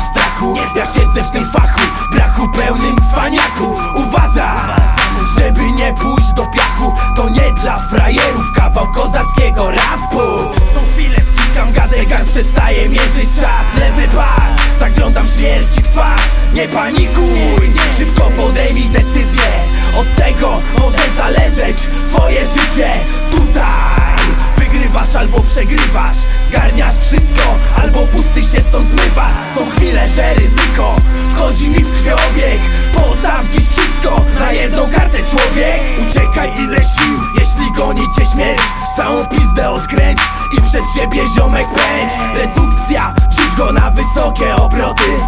strachu. Ja siedzę w tym fachu, brachu pełnym cwaniaków. Uważa, żeby nie pójść do piachu. To nie dla frajerów kawał kozackiego rapu. Co chwilę wciskam gaz, zegar przestaje mierzyć czas. Lewy pas, zaglądam śmierci w twarz. Nie panikuj, szybko podejmij decyzję. Od tego może zależeć twoje życie. Tutaj Wygrywasz albo przegrywasz. Pusty się stąd zmywasz. Są chwile, że ryzyko wchodzi mi w krwiobieg Postaw dziś wszystko na jedną kartę człowiek. Uciekaj ile sił, jeśli goni cię śmierć. Całą pizdę odkręć i przed siebie ziomek pędź. Redukcja, wrzuć go na wysokie obroty